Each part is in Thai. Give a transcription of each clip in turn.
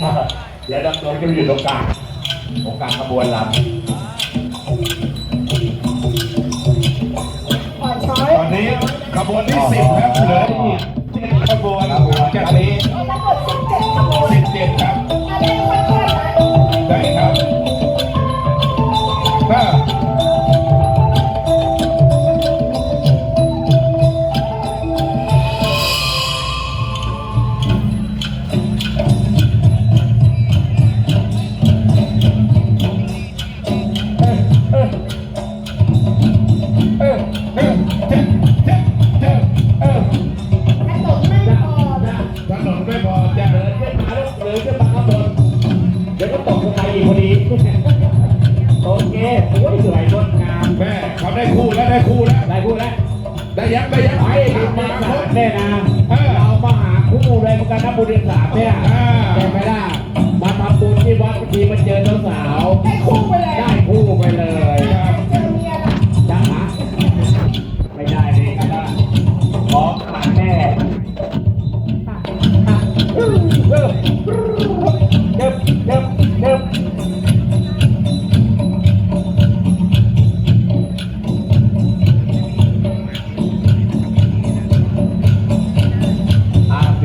จะไปอยู่ตรงกลางตรงกลางขบวนลอ่อนช้อยตอนนี้ขบวนที่สิบครับเหลืออีกเจ็ดขบวนจากนี้ทั้งหมดสิบเจ็ดขบวนสิบเจ็ดครับ โอเคโอ้ยสวยงดงามแม่เขาได้คู่แล้วได้คู่แล้วได้พูดแล้วได้ยักษ์ได้ยักษ์ไอ้ไปดินมามาครสาบมเนี่ยนะเออเรามาหาคู่เลยเหมือนกันนะบุญเดือนสามเนี่ยอ่าใช่ไหมล่ะมาทำบุญที่วัดบางทีมาเจอสาวให้คู่ไป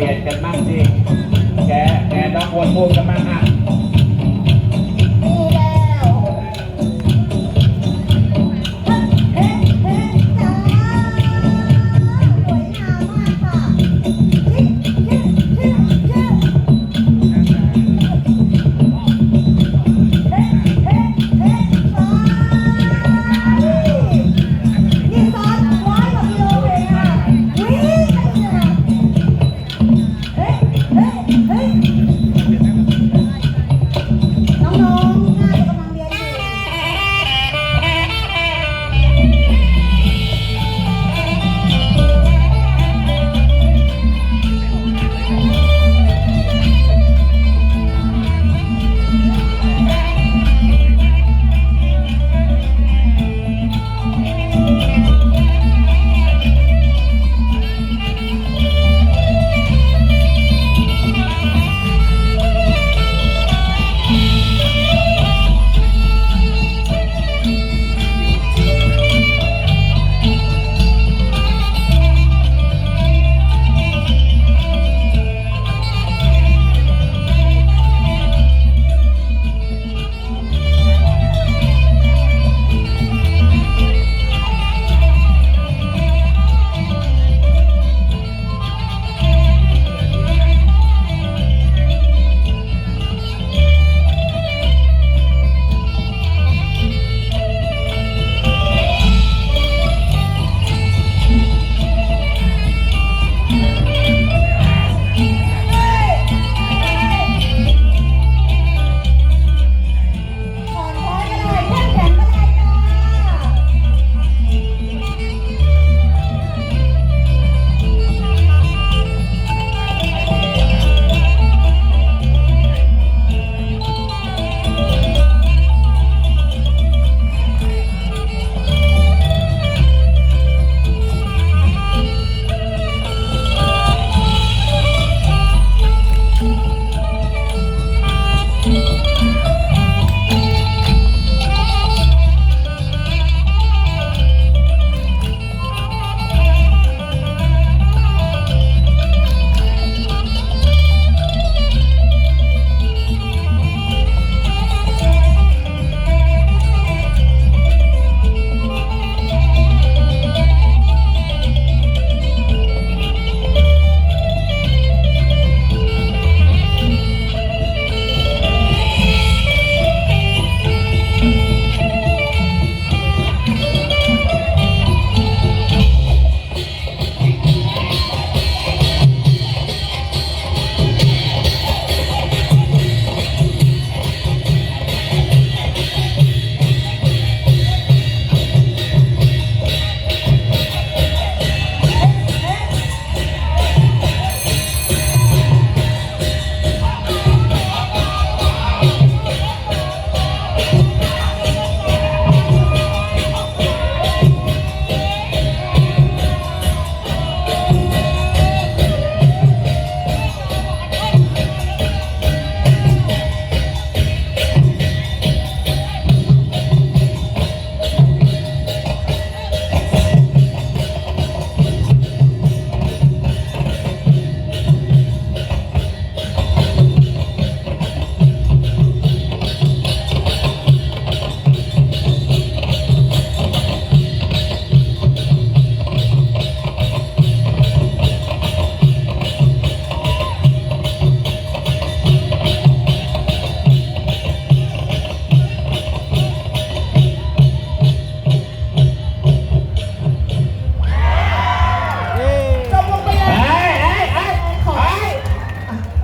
อ่าเปลี่ยนกันมั่งสิแกแกต้องวนพูดกันมั่งอะ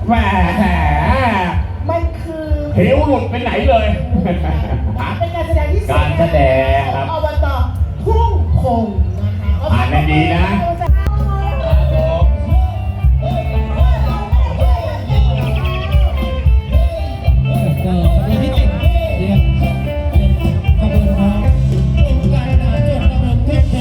แหมมันคือเหวหลุดไปไหนเลย เป็นการแสดงที่การแสดงครับ อบตทุ่งคงนะคะ อ่านให้ดีนะเอ